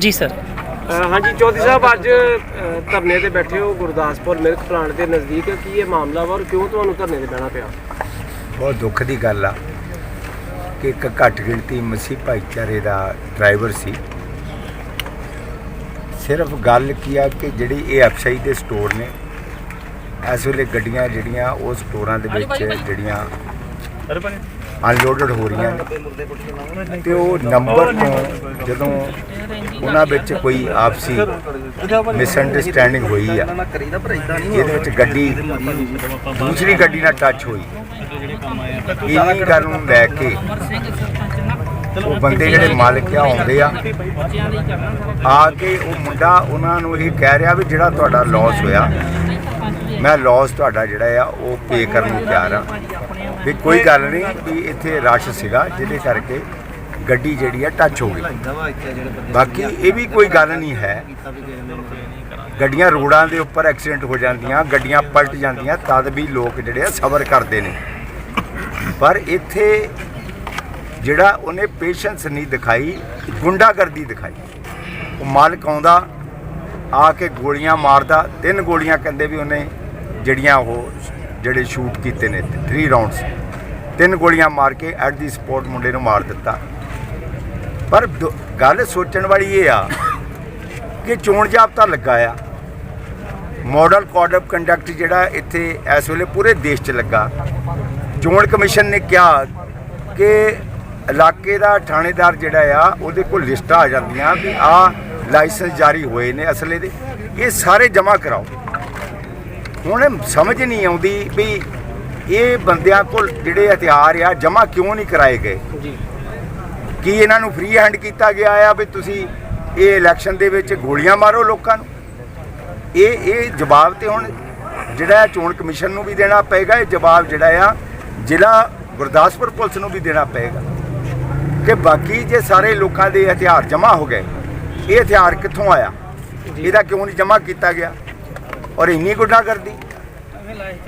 ਜੀ ਸਰ। ਹਾਂਜੀ ਚੌਧਰੀ ਸਾਹਿਬ ਅੱਜ ਧਰਨੇ ਤੇ ਬੈਠੇ ਹੋ ਗੁਰਦਾਸਪੁਰ ਮਿਲਕ ਪਲਾਂਟ ਦੇ ਨਜ਼ਦੀਕ। ਕੀ ਇਹ ਮਾਮਲਾ ਵਾ ਔਰ ਕਿਉਂ ਤੁਹਾਨੂੰ ਧਰਨੇ ਤੇ ਬਹਿਣਾ ਪਿਆ? ਬਹੁਤ ਦੁੱਖ ਦੀ ਗੱਲ ਆ ਕਿ ਇੱਕ ਘੱਟ ਗਿਣਤੀ ਮਸੀਹ ਭਾਈਚਾਰੇ ਦਾ ਡਰਾਈਵਰ ਸੀ। ਸਿਰਫ ਗੱਲ ਕੀ ਆ ਕਿ ਜਿਹੜੀ ਇਹ ਐਫਸਾਈ ਦੇ ਸਟੋਰ ਨੇ ਇਸ ਵੇਲੇ ਗੱਡੀਆਂ ਜਿਹੜੀਆਂ ਉਹ ਸਟੋਰਾਂ ਦੇ ਵਿੱਚ ਜਿਹੜੀਆਂ ਅਨਲੋਡਡ ਹੋ ਰਹੀਆਂ ਨੇ। ਤੇ ਉਹ ਨੰਬਰ ਤੋਂ ਜਦੋਂ ਉਹਨਾਂ ਵਿੱਚ ਕੋਈ ਆਪਸੀ ਮਿਸਅੰਡਰਸਟੈਂਡਿੰਗ ਹੋਈ ਆ। ਇਹਦੇ ਵਿੱਚ ਗੱਡੀ ਦੂਸਰੀ ਗੱਡੀ ਨਾਲ ਟੱਚ ਹੋਈ। ਇਹ ਗੱਲ ਨੂੰ ਲੈ ਕੇ ਉਹ ਬੰਦੇ ਜਿਹੜੇ ਮਾਲਕ ਆ, ਆਉਂਦੇ ਆ। ਆ ਕੇ ਉਹ ਮੁੰਡਾ ਉਹਨਾਂ ਨੂੰ ਇਹ ਕਹਿ ਰਿਹਾ ਵੀ ਜਿਹੜਾ ਤੁਹਾਡਾ ਲਾਸ ਹੋਇਆ, ਮੈਂ ਲਾਸ ਤੁਹਾਡਾ ਜਿਹੜਾ ਆ, ਉਹ ਪੇ ਕਰਨ ਨੂੰ ਤਿਆਰ ਆ। ਵੀ ਕੋਈ ਗੱਲ ਨਹੀਂ ਵੀ ਇੱਥੇ ਰਸ਼ ਸੀਗਾ, ਜਿਹਦੇ ਕਰਕੇ ਗੱਡੀ ਜਿਹੜੀ ਆ ਟੱਚ ਹੋ ਗਈ। ਬਾਕੀ ਇਹ ਵੀ ਕੋਈ ਗੱਲ ਨਹੀਂ ਹੈ। ਗੱਡੀਆਂ ਰੋਡਾਂ ਦੇ ਉੱਪਰ ਐਕਸੀਡੈਂਟ ਹੋ ਜਾਂਦੀਆਂ, ਗੱਡੀਆਂ ਪਲਟ ਜਾਂਦੀਆਂ, ਤਦ ਵੀ ਲੋਕ ਜਿਹੜੇ ਆ ਸਬਰ ਕਰਦੇ ਨੇ। ਪਰ ਇੱਥੇ ਜਿਹੜਾ ਉਹਨੇ ਪੇਸ਼ੈਂਸ ਨਹੀਂ ਦਿਖਾਈ, ਗੁੰਡਾਗਰਦੀ ਦਿਖਾਈ। ਉਹ ਮਾਲਕ ਆਉਂਦਾ, ਆ ਕੇ ਗੋਲੀਆਂ ਮਾਰਦਾ, ਤਿੰਨ ਗੋਲੀਆਂ ਕਹਿੰਦੇ ਵੀ ਉਹਨੇ ਜਿਹੜੀਆਂ ਉਹ ਜਿਹੜੇ ਸ਼ੂਟ ਕੀਤੇ ਨੇ 3 ਰਾਉਂਡਸ ਤਿੰਨ ਗੋਲੀਆਂ ਮਾਰ ਕੇ ਐਟ ਦੀ ਸਪੋਰਟ ਮੁੰਡੇ ਨੂੰ ਮਾਰ ਦਿੱਤਾ। ਪਰ ਦ- ਗੱਲ ਸੋਚਣ ਵਾਲੀ ਇਹ ਆ ਕਿ ਚੋਣ ਜਾਬਤਾ ਲੱਗਾ ਆ। ਮਾਡਲ ਕੋਡ ਆਫ ਕੰਡਕਟ ਜਿਹੜਾ ਇੱਥੇ ਇਸ ਵੇਲੇ ਪੂਰੇ ਦੇਸ਼ 'ਚ ਲੱਗਾ। ਚੋਣ ਕਮਿਸ਼ਨ ਨੇ ਕਿਹਾ ਕਿ ਇਲਾਕੇ ਦਾ ਥਾਣੇਦਾਰ ਜਿਹੜਾ ਆ, ਉਹਦੇ ਕੋਲ ਲਿਸਟਾਂ ਆ ਜਾਂਦੀਆਂ ਵੀ ਆ ਲਾਇਸੈਂਸ ਜਾਰੀ ਹੋਏ ਨੇ ਅਸਲੇ ਦੇ। ਇਹ ਸਾਰੇ ਜਮ੍ਹਾਂ ਕਰਾਓ। ਹੁਣ ਸਮਝ ਨਹੀਂ ਆਉਂਦੀ ਵੀ ਇਹ ਬੰਦਿਆਂ ਕੋਲ ਜਿਹੜੇ ਹਥਿਆਰ ਆ, ਜਮ੍ਹਾਂ ਕਿਉਂ ਨਹੀਂ ਕਰਾਏ ਗਏ? ਜੀ। ਕੀ ਇਹਨਾਂ ਨੂੰ ਫ੍ਰੀ ਹੈਂਡ ਕੀਤਾ ਗਿਆ ਆ ਵੀ ਤੁਸੀਂ ਇਹ ਇਲੈਕਸ਼ਨ ਦੇ ਵਿੱਚ ਗੋਲੀਆਂ ਮਾਰੋ ਲੋਕਾਂ ਨੂੰ? ਇਹ ਇਹ ਜਵਾਬ ਤੇ ਹੁਣ ਜਿਹੜਾ ਚੋਣ ਕਮਿਸ਼ਨ ਨੂੰ ਵੀ ਦੇਣਾ ਪਏਗਾ ਇਹ ਜਵਾਬ ਜਿਹੜਾ ਆ ਜ਼ਿਲ੍ਹਾ ਗੁਰਦਾਸਪੁਰ ਪੁਲਿਸ ਨੂੰ ਵੀ ਦੇਣਾ ਪਏਗਾ। ਕਿ ਬਾਕੀ ਜੇ ਸਾਰੇ ਲੋਕਾਂ ਦੇ ਹਥਿਆਰ ਜਮ੍ਹਾਂ ਹੋ ਗਏ ਇਹ ਹਥਿਆਰ ਕਿੱਥੋਂ ਆਇਆ? ਇਹਦਾ ਕਿਉਂ ਨਹੀਂ ਜਮ੍ਹਾਂ ਕੀਤਾ ਗਿਆ? ਔਰ ਇੰਨੀ ਗੁੰਡਾਗਰਦੀ?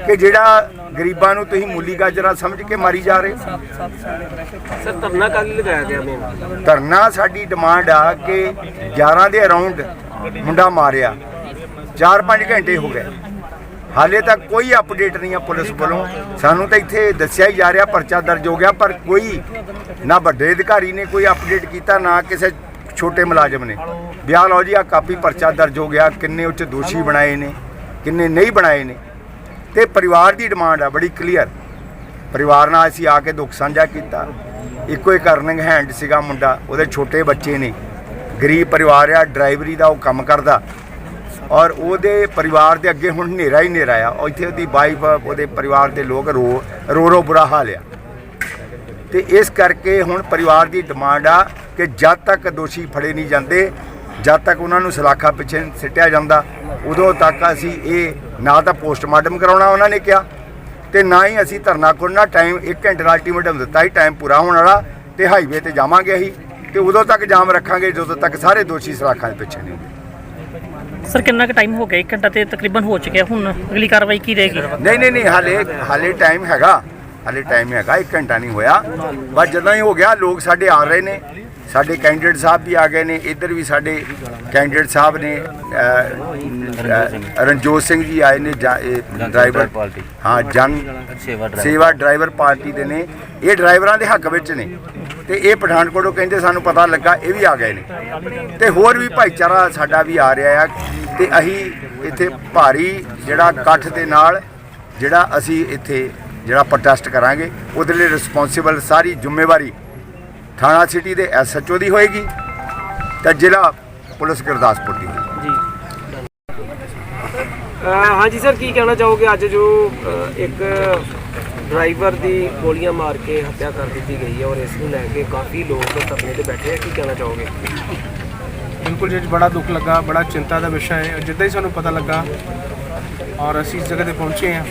ਕਿ ਜਿਹੜਾ ਗਰੀਬਾਂ ਨੂੰ ਤੁਸੀਂ ਮੂਲੀ ਗਾਜਰਾਂ ਸਮਝ ਕੇ ਮਾਰੀ ਜਾ ਰਹੇ ਸਰ ਧਰਨਾ ਕੱਲ ਲਗਾਇਆ ਗਿਆ ਮੇਨ? ਧਰਨਾ ਸਾਡੀ ਡਿਮਾਂਡ ਆ ਕਿ 11 ਦੇ ਅਰਾਊਂਡ ਮੁੰਡਾ ਮਾਰਿਆ। 4-5 ਘੰਟੇ ਹੋ ਗਏ। ਹਾਲੇ ਤੱਕ ਕੋਈ ਅਪਡੇਟ ਨਹੀਂ ਆ ਪੁਲਿਸ ਵੱਲੋਂ। ਸਾਨੂੰ ਤਾਂ ਇੱਥੇ ਦੱਸਿਆ ਹੀ ਜਾ ਰਿਹਾ ਪਰਚਾ ਦਰਜ ਹੋ ਗਿਆ ਪਰ ਕੋਈ ਨਾ ਵੱਡੇ ਅਧਿਕਾਰੀ ਨੇ ਕੋਈ ਅਪਡੇਟ ਕੀਤਾ ਨਾ ਕਿਸੇ ਛੋਟੇ ਮੁਲਾਜ਼ਮ ਨੇ। ਵਿਆਹ ਲਓ ਜੀ ਆ ਕਾਪੀ ਪਰਚਾ ਦਰਜ ਹੋ ਗਿਆ ਕਿੰਨੇ ਉੱਚ ਦੋਸ਼ੀ ਬਣਾਏ ਨੇ ਕਿੰਨੇ ਨਹੀਂ ਬਣਾਏ ਨੇ। ਤੇ ਪਰਿਵਾਰ ਦੀ ਡਿਮਾਂਡ ਆ, ਬੜੀ ਕਲੀਅਰ ਪਰਿਵਾਰ ਨਾਲ ਅਸੀਂ ਆ ਕੇ ਦੁੱਖ ਸਾਂਝਾ ਕੀਤਾ। ਇੱਕੋ ਹੀ ਕਰਨਿੰਗ ਹੈਂਡ ਸੀਗਾ ਮੁੰਡਾ, ਉਹਦੇ ਛੋਟੇ ਬੱਚੇ ਨੇ। ਗਰੀਬ ਪਰਿਵਾਰ ਆ, ਡਰਾਈਵਰੀ ਦਾ ਉਹ ਕੰਮ ਕਰਦਾ। ਔਰ ਉਹਦੇ ਪਰਿਵਾਰ ਦੇ ਅੱਗੇ ਹੁਣ ਹਨੇਰਾ ਹੀ ਹਨੇਰਾ ਆ। ਉਹ ਇੱਥੇ ਉਹਦੀ ਵਾਈਫ ਉਹਦੇ ਪਰਿਵਾਰ ਦੇ ਲੋਕ ਰੋ ਰੋ ਰੋ ਬੁਰਾ ਹਾਲ ਆ। ਤੇ ਇਸ ਕਰਕੇ ਹੁਣ ਪਰਿਵਾਰ ਦੀ ਡਿਮਾਂਡ ਆ ਕਿ ਜਦ ਤੱਕ ਦੋਸ਼ੀ ਫੜੇ ਨਹੀਂ ਜਾਂਦੇ ਜਦ ਤੱਕ ਉਹਨਾਂ ਨੂੰ ਸਲਾਖਾ ਪਿੱਛੇ ਸਿੱਟਿਆ ਜਾਂਦਾ ਉਦੋਂ ਤੱਕ ਅਸੀਂ ਇਹ ਨਾ ਤਾਂ ਪੋਸਟਮਾਰਟਮ ਕਰਾਉਣਾ ਉਹਨਾਂ ਨੇ ਕਿਹਾ ਤੇ ਨਾ ਹੀ ਅਸੀਂ ਧਰਨਾ ਖੋਲ੍ਹਣਾ ਟਾਈਮ 1 ਘੰਟੇ ਦਾ ਅਲਟੀਮੇਟਮ ਦਿੱਤਾ ਹੀ ਟਾਈਮ ਪੂਰਾ ਹੋਣ ਵਾਲਾ ਤੇ ਹਾਈਵੇ ਤੇ ਜਾਵਾਂਗੇ ਅਸੀਂ ਤੇ ਉਦੋਂ ਤੱਕ ਜਾਮ ਰੱਖਾਂਗੇ ਜਦੋਂ ਤੱਕ ਸਾਰੇ ਦੋਸ਼ੀ ਸਲਾਖਾਂ ਦੇ ਪਿੱਛੇ ਨਹੀਂ ਹੁੰਦੇ। ਸਰ ਕਿੰਨਾ ਕੁ ਟਾਈਮ ਹੋ ਗਿਆ? 1 ਘੰਟਾ ਤੇ ਤਕਰੀਬਨ ਹੋ ਚੁੱਕਿਆ ਹੁਣ ਅਗਲੀ ਕਾਰਵਾਈ ਕੀ ਰਹੇਗੀ? ਨਹੀਂ ਨਹੀਂ ਨਹੀਂ ਹਾਲੇ ਹਾਲੇ ਟਾਈਮ ਹੈਗਾ ਹਾਲੇ ਟਾਈਮ ਹੈਗਾ 1 ਘੰਟਾ ਨਹੀਂ ਹੋਇਆ ਬਸ ਜਦੋਂ ਹੀ ਹੋ ਗਿਆ ਲੋਕ ਸਾਡੇ ਆ ਰਹੇ ਨੇ ਸਾਡੇ ਕੈਂਡੀਡੇਟ ਸਾਹਿਬ ਵੀ ਆ ਗਏ ਨੇ ਇੱਧਰ ਵੀ ਸਾਡੇ ਕੈਂਡੀਡੇਟ ਸਾਹਿਬ ਨੇ ਰਣਜੋਤ ਸਿੰਘ ਜੀ ਆਏ ਨੇ ਡਰਾਈਵਰ ਪਾਰਟੀ। ਹਾਂ ਜਨ ਸੇਵਾ ਡਰਾਈਵਰ ਸੇਵਾ ਡਰਾਈਵਰ ਪਾਰਟੀ ਦੇ ਨੇ। ਇਹ ਡਰਾਈਵਰਾਂ ਦੇ ਹੱਕ ਵਿੱਚ ਨੇ ਤੇ ਇਹ ਪਠਾਨਕੋਟੋਂ ਕਹਿੰਦੇ ਸਾਨੂੰ ਪਤਾ ਲੱਗਾ ਇਹ ਵੀ ਆ ਗਏ ਨੇ। ਤੇ ਹੋਰ ਵੀ ਭਾਈਚਾਰਾ ਸਾਡਾ ਵੀ ਆ ਰਿਹਾ ਆ ਤੇ ਅਸੀਂ ਇੱਥੇ ਭਾਰੀ ਜਿਹੜਾ ਇਕੱਠ ਦੇ ਨਾਲ ਜਿਹੜਾ ਅਸੀਂ ਇੱਥੇ ਜਿਹੜਾ ਪ੍ਰੋਟੈਸਟ ਕਰਾਂਗੇ ਉਹਦੇ ਲਈ ਰਿਸਪੌਂਸਿਬਲ ਸਾਰੀ ਜ਼ਿੰਮੇਵਾਰੀ ਥਾਣਾ ਸਿਟੀ ਦੇ ਐਸਐਚਓ ਦੀ ਹੋਏਗੀ ਤੇ ਜ਼ਿਲ੍ਹਾ ਪੁਲਿਸ ਗੁਰਦਾਸਪੁਰ ਦੀ ਹੋਏਗੀ। ਜੀ। ਹਾਂਜੀ ਸਰ ਕੀ ਕਹਿਣਾ ਚਾਹੋਗੇ? ਅੱਜ ਜੋ ਇੱਕ ਡਰਾਈਵਰ ਦੀ ਗੋਲੀਆਂ ਮਾਰ ਕੇ ਹੱਤਿਆ ਕਰ ਦਿੱਤੀ ਗਈ ਹੈ ਔਰ ਇਸ ਨੂੰ ਲੈ ਕੇ ਕਾਫੀ ਲੋਕ ਧਰਨੇ ਤੇ ਬੈਠੇ ਆ ਕੀ ਕਹਿਣਾ ਚਾਹੋਗੇ? ਬਿਲਕੁਲ ਜੀ ਬੜਾ ਦੁੱਖ ਲੱਗਾ ਬੜਾ ਚਿੰਤਾ ਦਾ ਵਿਸ਼ਾ ਹੈ। ਜਿੱਦਾਂ ਹੀ ਸਾਨੂੰ ਪਤਾ ਲੱਗਾ ਔਰ ਅਸੀਂ ਇਸ ਜਗ੍ਹਾ ਤੇ ਪਹੁੰਚੇ ਹਾਂ।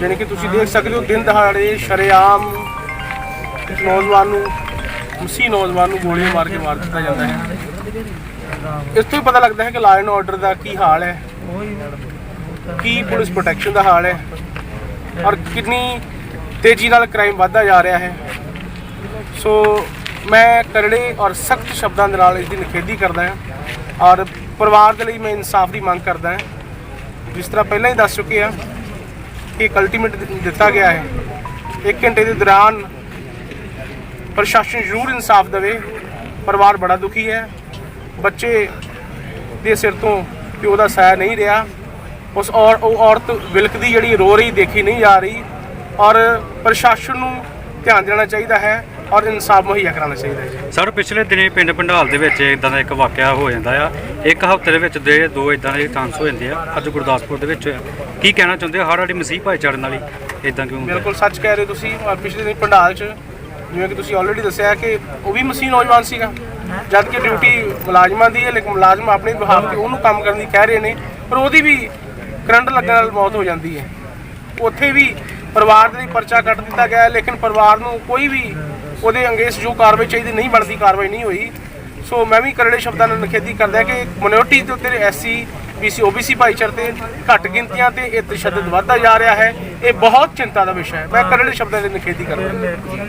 ਯਾਨੀ ਕਿ ਤੁਸੀਂ ਦੇਖ ਸਕਦੇ ਹੋ ਦਿਨ ਦਹਾੜੇ ਸ਼ਰੇਆਮ ਨੌਜਵਾਨ ਨੂੰ, ਮਸੀਹ ਨੌਜਵਾਨ ਨੂੰ ਗੋਲੀਆਂ ਮਾਰ ਕੇ ਮਾਰ ਦਿੱਤਾ ਜਾਂਦਾ ਹੈ। ਇਸ ਤੋਂ ਹੀ ਪਤਾ ਲੱਗਦਾ ਹੈ ਕਿ ਲਾਅ ਐਂਡ ਆਰਡਰ ਦਾ ਕੀ ਹਾਲ ਹੈ। ਕੀ ਪੁਲਿਸ ਪ੍ਰੋਟੈਕਸ਼ਨ ਦਾ ਹਾਲ ਹੈ ਔਰ ਕਿੰਨੀ ਤੇਜ਼ੀ ਨਾਲ ਕ੍ਰਾਈਮ ਵੱਧਦਾ ਜਾ ਰਿਹਾ ਹੈ। ਸੋ ਮੈਂ ਕਰੜੇ ਔਰ ਸਖਤ ਸ਼ਬਦਾਂ ਦੇ ਨਾਲ ਇਸ ਦੀ ਨਿਖੇਧੀ ਕਰਦਾ ਹਾਂ ਔਰ ਪਰਿਵਾਰ ਦੇ ਲਈ ਮੈਂ ਇਨਸਾਫ ਦੀ ਮੰਗ ਕਰਦਾ ਹਾਂ। ਜਿਸ ਤਰ੍ਹਾਂ ਪਹਿਲਾਂ ਹੀ ਦੱਸ ਚੁੱਕੇ ਆ ਕਿ ਇੱਕ ਅਲਟੀਮੇਟ ਦਿੱਤਾ ਗਿਆ ਹੈ। ਇੱਕ ਘੰਟੇ ਦੇ ਦੌਰਾਨ ਪ੍ਰਸ਼ਾਸਨ ਜ਼ਰੂਰ ਇਨਸਾਫ ਦੇਵੇ। ਪਰਿਵਾਰ ਬੜਾ ਦੁਖੀ ਹੈ। ਬੱਚੇ ਦੇ ਸਿਰ ਤੋਂ ਪਿਓ ਦਾ ਸਾਇਆ ਨਹੀਂ ਰਿਹਾ। ਉਸ ਔਰ ਉਹ ਔਰਤ ਵਿਲਕਦੀ ਜਿਹੜੀ ਰੋ ਰਹੀ ਦੇਖੀ ਨਹੀਂ ਜਾ ਰਹੀ। ਔਰ ਪ੍ਰਸ਼ਾਸਨ ਨੂੰ ਧਿਆਨ ਦੇਣਾ ਚਾਹੀਦਾ ਹੈ ਔਰ ਇਨਸਾਫ ਮੁਹੱਈਆ ਕਰਾਉਣਾ ਚਾਹੀਦਾ ਹੈ। ਸਰ ਪਿਛਲੇ ਦਿਨੀ ਪਿੰਡ ਪੰਡਾਲ ਦੇ ਵਿੱਚ ਇਦਾਂ ਦਾ ਇੱਕ ਵਾਕਿਆ ਹੋ ਜਾਂਦਾ ਆ। ਇੱਕ ਹਫ਼ਤੇ ਦੇ ਵਿੱਚ ਦੇ ਦੋ ਇਦਾਂ ਦੇ ਚਾਂਸ ਹੋ ਜਾਂਦੇ ਆ। ਅੱਜ ਗੁਰਦਾਸਪੁਰ ਦੇ ਵਿੱਚ ਕੀ ਕਹਿਣਾ ਚਾਹੁੰਦੇ ਹੋ? ਹਰ ਸਾਡੀ ਮਸੀਹ ਭਾਈਚਾਰੇ ਨਾਲ ਹੀ ਇਦਾਂ ਕਿਉਂ ਬਿਲਕੁਲ ਸੱਚ ਕਹਿ ਰਹੇ ਤੁਸੀਂ। ਪਿਛਲੇ ਦਿਨ ਪੰਡਾਲ 'ਚ ਜਿਵੇਂ ਕਿ ਤੁਸੀਂ ਆਲਰੇਡੀ ਦੱਸਿਆ ਕਿ ਉਹ ਵੀ ਮਸੀਹ ਨੌਜਵਾਨ ਸੀਗਾ। ਜਦ ਕਿ ਡਿਊਟੀ ਮੁਲਾਜ਼ਮਾਂ ਦੀ ਹੈ, ਲੇਕਿਨ ਮੁਲਾਜ਼ਮ ਆਪਣੇ ਬਿਹਾਫ ਤੇ ਉਹਨੂੰ ਕੰਮ ਕਰਨ ਦੀ ਕਹਿ ਰਹੇ ਨੇ, ਪਰ ਉਹਦੀ ਵੀ ਕਰੰਟ ਲੱਗਣ ਨਾਲ ਮੌਤ ਹੋ ਜਾਂਦੀ ਹੈ। ਉੱਥੇ ਵੀ ਪਰਿਵਾਰ ਦੇ ਲਈ ਪਰਚਾ ਕੱਟ ਦਿੱਤਾ ਗਿਆ ਲੇਕਿਨ ਪਰਿਵਾਰ ਨੂੰ ਕੋਈ ਵੀ ਉਹਦੇ ਅੰਗੇਸ ਜੋ ਕਾਰਵਾਈ ਚਾਹੀਦੀ, ਨਹੀਂ ਬਣਦੀ, ਕਾਰਵਾਈ ਨਹੀਂ ਹੋਈ। ਸੋ ਮੈਂ ਵੀ ਕਰੜੇ ਸ਼ਬਦਾਂ ਨਾਲ ਨਿਖੇਧੀ ਕਰਦਾ ਕਿ ਮਿਨੋਰਟੀ ਦੇ ਉੱਤੇ ਐਸਸੀ ਬੀਸੀ ਓਬੀਸੀ ਭਾਈਚਾਰੇ ਤੇ ਘੱਟ ਗਿਣਤੀਆਂ ਤੇ ਇਹ ਤਸ਼ੱਦਦ ਵੱਧਦਾ ਜਾ ਰਿਹਾ ਹੈ। ਇਹ ਬਹੁਤ ਚਿੰਤਾ ਦਾ ਵਿਸ਼ਾ ਹੈ। ਮੈਂ ਕਰੜੇ ਸ਼ਬਦਾਂ ਦੀ ਨਿਖੇਧੀ ਕਰਦਾ